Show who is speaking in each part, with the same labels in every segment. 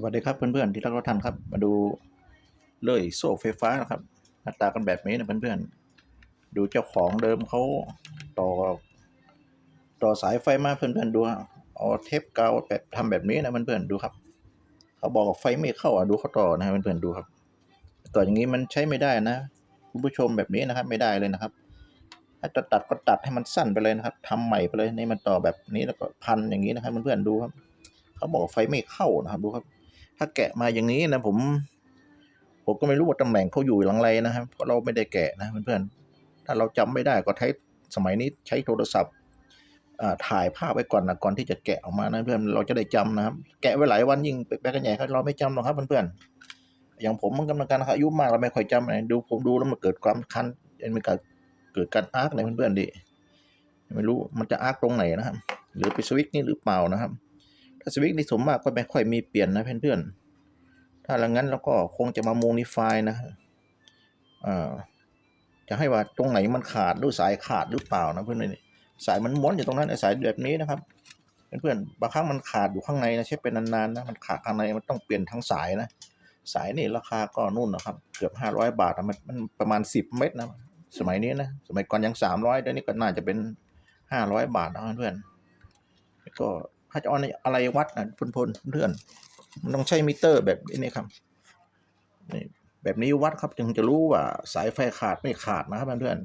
Speaker 1: สวัสดีครับเพื่อนๆที่รักทุกท่านครับ มาดูเลื่อยโซ่ไฟฟ้านะครับหน้าตากันแบบนี้นะเพื่อนๆดูเจ้าของเดิมเขาต่อ ต่อสายไฟมาเพื่อนๆดูเอาเทปกาวแบบทำแบบนี้นะเพื่อนๆดูครับ เขาบอกไฟไม่เข้าอะดูเขาต่อนะเพื่อนๆดูครับ ต่ออย่างนี้มันใช้ไม่ได้นะคุณผู้ชมแบบนี้นะครับไม่ได้เลยนะครับ ถ้าจะตัดก็ตัดให้มันสั้นไปเลยนะครับทำใหม่ไปเลยนี่มันต่อแบบนี้แล้วก็พันอย่างนี้นะครับเพื่อนๆดูครับ เขาบอกไฟไม่เข้านะครับดูครับ ถ้าแกะมาอย่างนี้นะผม ผมก็ไม่รู้ว่าตำแหน่งเขาอยู่หลังไรนะครับเพราะเราไม่ได้แกะนะเพื่อนๆถ้าเราจำไม่ได้ก็ใช้สมัยนี้ใช้โทรศัพท์ถ่ายภาพไว้ก่อนนะก่อนที่จะแกะออกมานะเพื่อนเราจะได้จำนะครับ แกะไว้หลายวันยิ่งไปกันใหญ่ครับเราไม่จำหรอกครับเพื่อนๆอย่างผมมันกำลังการอายุมากเราไม่ค่อยจำอะไรดูผมดูแล้วมันเกิดความคันมันเกิดเกิดการอาร์กในเพื่อนๆดิไม่รู้มันจะอาร์กตรงไหนนะครับ หรือไปสวิตช์นี่หรือเปล่านะครับ สวิตช์นี่สมมากก็ไม่ค่อยมีเปลี่ยนนะเพื่อนๆ ถ้าละงั้นเราก็คงจะมาโมนิฟายนะอ่าจะให้ว่าตรงไหนมันขาดหรือสายขาดหรือเปล่านะเพื่อนๆสายมันม้วนอยู่ตรงนั้นไอ้สายแบบนี้นะครับเพื่อนๆบางครั้งมันขาดอยู่ข้างในนะใช้เป็นนานๆนะมันขาดข้างในมันต้องเปลี่ยนทั้งสายนะสายนี่ราคาก็นู่นนะครับเกือบห้าร้อยบาทนะมันมันประมาณสิบเมตรนะสมัยนี้นะสมัยก่อนยังสามร้อยเดี๋ยวนี้ก็น่าจะเป็นห้าร้อยบาทนะเพื่อนๆก็ ถ้าจะเอาอะไรวัดนะพลพลเพื่อนมันต้องใช้มิเตอร์แบบนี้ครับนี่แบบนี้วัดครับจึงจะรู้ว่าสายไฟขาดไม่ขาดนะครับเพื่อน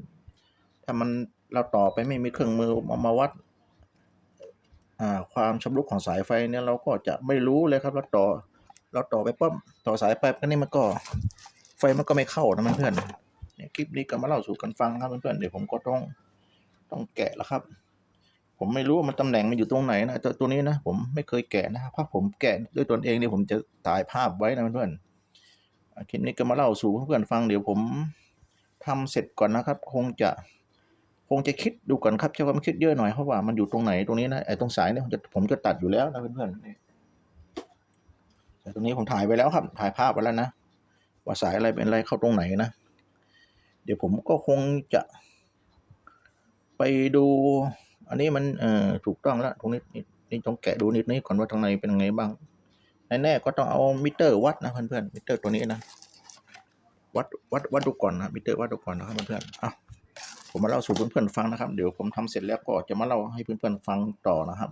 Speaker 1: ถ้ามันเราต่อไปไม่มีเครื่องมือมามาวัดอ่าความชำรุดของสายไฟเนี่ยเราก็จะไม่รู้เลยครับเราต่อเราต่อไปปั๊บต่อสายไปก็นี่มันก็ไฟมันก็ไม่เข้านะเพื่อนเนี่ยคลิปนี้ก็มาเล่าสู่กันฟังครับเพื่อนๆเดี๋ยวผมก็ต้องต้องแกะแล้วครับ ผมไม่รู้ว่ามันตำแหน่งมันอยู่ตรงไหนนะตัวตัวนี้นะผมไม่เคยแกะนะครับถ้าผมแกะด้วยตนเองเนี่ยผมจะถ่ายภาพไว้นะเพื่อนอคลิปนี้ก็มาเล่าสู่เพื่อนๆฟังเดี๋ยวผมทำเสร็จก่อนนะครับ คงจะคงจะคิดดูก่อนครับใช้ความคิดเยอะหน่อยเพราะว่ามันอยู่ตรงไหนตรงนี้นะไอ้ตรงสายเนี่ยผมจะผมจะตัดอยู่แล้วนะเพื่อนๆนี่แต่ตรงนี้ผมถ่ายไว้แล้วครับ ถ่ายภาพไว้แล้วนะว่าสายอะไรเป็นอะไรเข้าตรงไหนนะ เดี๋ยวผมก็คงจะไปดู อันนี้มันเอ่อถูกต้องแล้วตรงนี้นี่นี่ต้องแกะดูนิดนี้ก่อนว่าทางในเป็นไงบ้างแน่ๆก็ต้องเอามิเตอร์วัดนะเพื่อนๆมิเตอร์ตัวนี้นะวัดวัดวัดดูก่อนนะมิเตอร์วัดดูก่อนนะครับเพื่อนๆอะผมมาเล่าสู่เพื่อนๆฟังนะครับ เดี๋ยวผมทำเสร็จแล้วก็จะมาเล่าให้เพื่อนๆฟังต่อนะครับ